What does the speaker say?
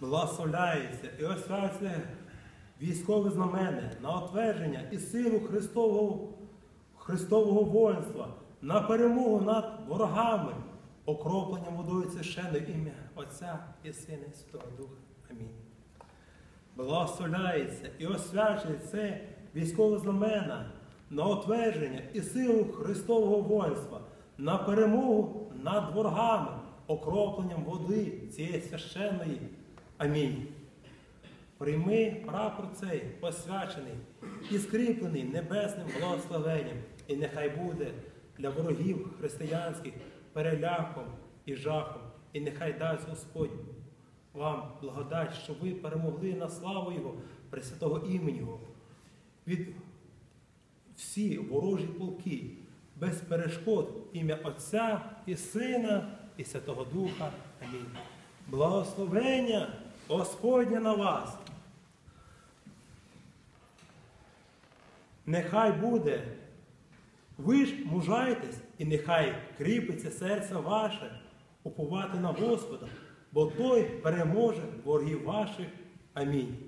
благословляється і освячує військове знамення на отвердження і силу Христового, Христового воїнства, на перемогу над ворогами, окропленням водою священне ім'я Отця і Сина і Святого Духа. Амінь. Благословляється і освячує це військове знамена на отвердження і силу Христового воїнства, на перемогу над ворогами, окропленням води цієї священної. Амінь. Прийми прапор цей посвячений і скріплений небесним благословенням, і нехай буде для ворогів християнських переляком і жахом, і нехай дасть Господь вам благодать, щоб ви перемогли на славу Його, Пресвятого імені Його, від всі ворожі полки, без перешкод ім'я Отця і Сина і Святого Духа. Амінь. Благословення Господня на вас. Нехай буде. Ви ж мужайтесь, і нехай кріпиться серце ваше, уповати на Господа, бо той переможе ворогів ваших. Амінь.